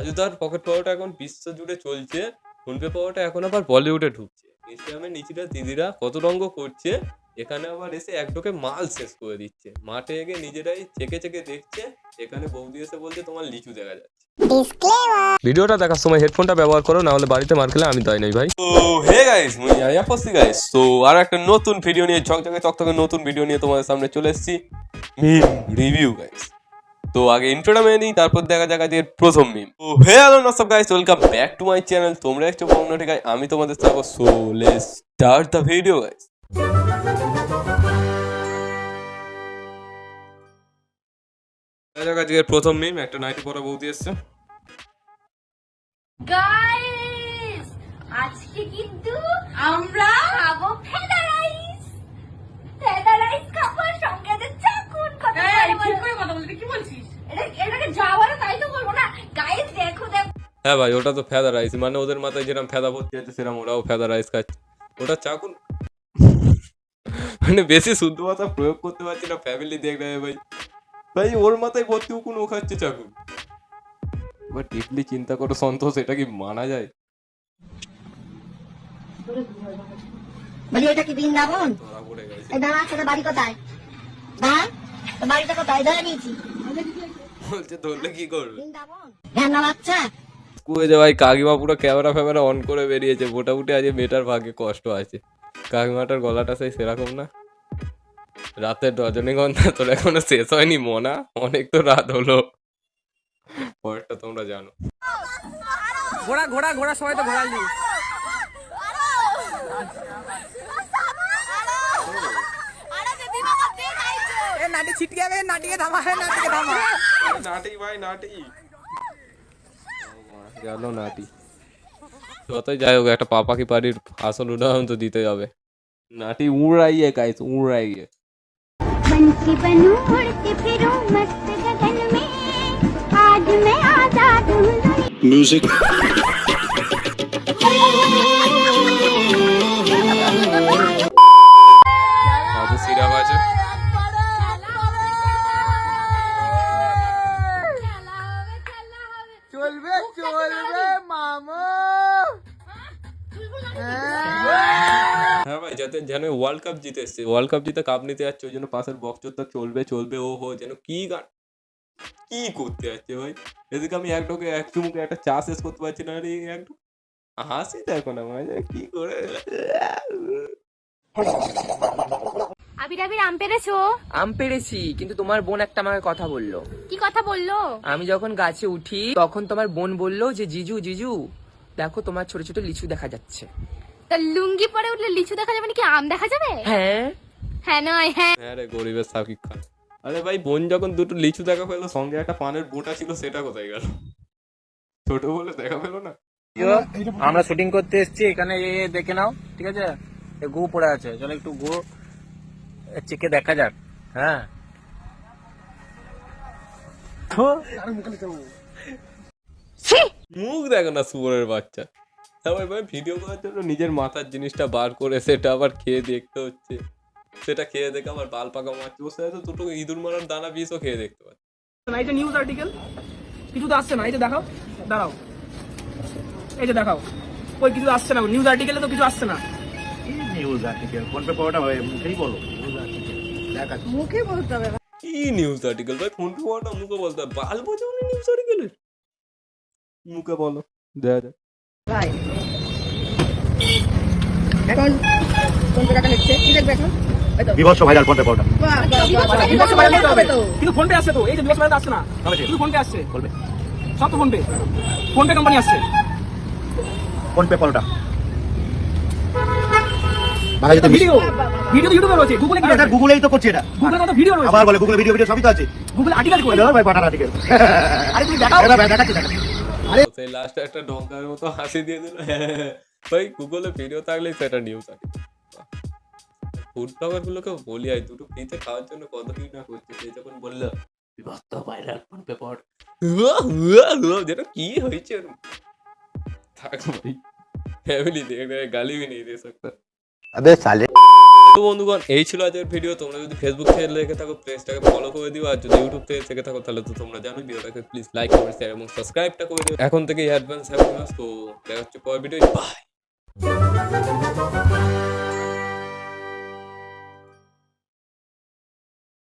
রাজুদার pocket পাওয়াটা এখন বিশ্ব জুড়ে চলছে। ফোনপে পাওয়াটা এখন আবার বলিউডে ঢুকছে। ইনস্টাগ্রামের নিচিরা দিদিরা কত রঙ্গ করছে এখানে আবার এসে এক ঢোকে মাল শেষ করে দিচ্ছে। মাঠে এগে নিজেরাই চেকে চেকে দেখছে এখানে বৌদি এসে বলছে তোমার লিচু দেখা যাচ্ছে। ভিডিওটা দেখার সময় হেডফোনটা ব্যবহার করো না হলে বাড়িতে মার খেলে আমি তাই নাই ভাই। তো হে গাইস মুই আয়া পসি গাইস তো আর একটা নতুন ভিডিও নিয়ে ঝকঝকে চকচকে নতুন ভিডিও নিয়ে তোমাদের সামনে চলে এসেছি। মিম রিভিউ গাইস তো আগে ইন্ট্রোটা মেনে নিই তারপর দেখা যাক আজকের প্রথম মিম তো hey hello নসব guys welcome back to my channel তোমরা একটু বঙ্গ ঠিক আমি তোমাদের থাকব so let's start the video guys দেখা যাক আজকের প্রথম মিম একটা নাইটি পরা বৌদি এসছে। গাইস আজকে কিন্তু আমরা খাব ফেদা রাইস ফেদা রাইস খাব সঙ্গে চাকুন কথা বলবি কি বলছিস? এটাকে যাওয়ারও তাই তো বলব না। গাইস দেখো দেখো। হ্যাঁ ভাই ওটা তো ফেদা রাইস মানে ওদের মাথায় যেরকম ফেদা ভর্তি আছে সেরকম ওরাও ফেদা রাইস খাচ্ছে। ওটা চাকুন। মানে বেশি শুদ্ধ ভাষা প্রয়োগ করতে পারছি না ফ্যামিলি দেখ রে ভাই। ভাই ওর মাথায় ভর্তি উকুন ও খাচ্ছে চাকুন। এবার ডিপলি চিন্তা করো সন্তোষ এটা কি মানা যায়? বলি এটা কি বৃন্দাবন? দাঁড়া বাড়ি কোথায়? বাড়িটা কোথায়? ধরে নিয়েছি। বলছে ধরলে কি করবে? কুয়ে যে ভাই কাকিমা পুরো ক্যামেরা ফ্যামেরা অন করে বেরিয়েছে। মোটামুটি আজ মেয়েটার ভাগ্যে কষ্ট আছে। কাকিমাটার গলাটা সেই সেরকম না। রাতের রজনীগন্ধা তোর এখনও শেষ হয়নি মনা। অনেক তো রাত হলো। পরেরটা তোমরা জানো। ঘোড়া ঘোড়া ঘোড়া সবাই তো ঘোড়া নাটি ছিটকে যাবে নাটিকে থামা নাটিকে থামা। নাটি ভাই নাটি গেল নাটি যতই যাই হোক একটা পাপাকি পাড়ির আসল উদাহরণ তো দিতে হবে নাটি উড়াইয়ে গাইস উড়াইয়ে बंसी बनूं उड़ती फिरूं मस्त गगन में आज मैं आजाद हूँ music হ্যাঁ যাতে যেন ওয়ার্ল্ড কাপ জিতে এসছে। ওয়ার্ল্ড কাপ জিতে কাপ নিতে যাচ্ছে ওই জন্য পাশের বক্সটা চলবে চলবে ও হো যেন কি গান কি করতে যাচ্ছে ভাই? এদিকে আমি এক ঢোকে এক চুমুকে একটা চা শেষ করতে পারছি না আরে এক হাসি দেখো না মানে কি করে? আবির আবির আম পেরেছ? আম পেরেছি কিন্তু তোমার বোন একটা আমাকে কথা বলল। কি কথা বলল? আমি যখন গাছে উঠি তখন তোমার বোন বলল যে জিজু জিজু দেখো তোমার ছোট ছোট লিচু দেখা যাচ্ছে। তা লুঙ্গি পরে উঠলে লিচু দেখা যাবে নাকি? আম দেখা যাবে? হ্যাঁ। হ্যাঁ নয় হ্যাঁ। হ্যাঁ রে গরিবের সাকিব খান আরে ভাই বোন যখন দুটো লিচু দেখা পেল সঙ্গে একটা পানের বোটা ছিল সেটা কোথায় গেল? ছোট বলে দেখা পেল না? আমরা শুটিং করতে এসেছি এখানে এ দেখে নাও ঠিক আছে? এ গু পড়ে আছে চলো একটু গু চেকে দেখা যাক হ্যাঁ? মুখ দেখো না সুবরের বাচ্চা। সবাই ভাই ভিডিও করার জন্য নিজের মাথার জিনিসটা বার করে সেটা আবার খেয়ে দেখতে হচ্ছে। সেটা খেয়ে দেখে আবার বাল পাকা মারছে বসে আছে দুটো ইঁদুর মারার দানা পিসও খেয়ে দেখতে পাচ্ছে। না যে নিউজ আর্টিকেল কিছু তো আসছে না এই যে দেখাও দাঁড়াও। এই যে দেখাও ওই কিছু আসছে না নিউজ আর্টিকেলে তো কিছু আসছে না। নিউজ আর্টিকেল ফোন পে পাওয়াটা মুখেই বলো। নিউজ আর্টিকেল দেখা কি নিউজ আর্টিকেল ভাই ফোন পাওয়াটা মুখে বলতে হবে বাল বোঝাও নিউজ আর্টিকেলের মুখে বলো দেখা যাক। এখন কোন টাকা নিচ্ছে কি দেখবে এখন? বিভৎস ভাইরাল ফোন পে পাওয়াটা বিকাশে বাইরে হবে। কিন্তু ফোন পে আসছে তো। এই যে বিকাশ বাইরে আসছে না। হবে ফোন পে আসছে। বলবে সব তো PhonePe PhonePe company আসছে ফোন পে পাওয়াটা বাংলা যদি ভিডিও ভিডিও তো ইউটিউবে রয়েছে। গুগলে কি এটা গুগলেই তো করছে এটা। গুগলে তো ভিডিও রয়েছে। আবার বলে গুগলে ভিডিও ভিডিও সবই তো আছে। গুগল আর্টিকেল করে। ওই ভাই পাঠান আর্টিকেল আরে তুমি দেখাও। দেখাচ্ছি দেখাচ্ছি। সেই লাস্টে একটা ডঙ্কার মতো হাসি দিয়ে দিল ভাই গুগলে ভিডিও থাকলেই সেটা নিউজ আর্টিকেল ফুড ব্লগার গুলোকে বলি আই দুটো ফ্রিতে খাওয়ার জন্য কত কি না করছে সে যখন বললো বিভক্ত ভাইরাল ফোন পেপার যেটা কি হয়েছে ওর? থাক ভাই ফ্যামিলি দেখ रहे हैं, गाली भी नहीं दे सकता अबे साले তো বন্ধুগণ, এই ছিল আজকের ভিডিও তোমরা যদি ফেসবুক থেকে লেখে থাকো পেজটাকে ফলো করে দিও, আর যদি ইউটিউব থেকে থেকে থাকো, তাহলে তো তোমরা জানো ভিডিওটাকে প্লিজ লাইক করে শেয়ার এবং সাবস্ক্রাইবটা করে দিও। এখন থেকে অ্যাডভান্স হ্যাপি তো দেখা হচ্ছে পরের ভিডিও বাই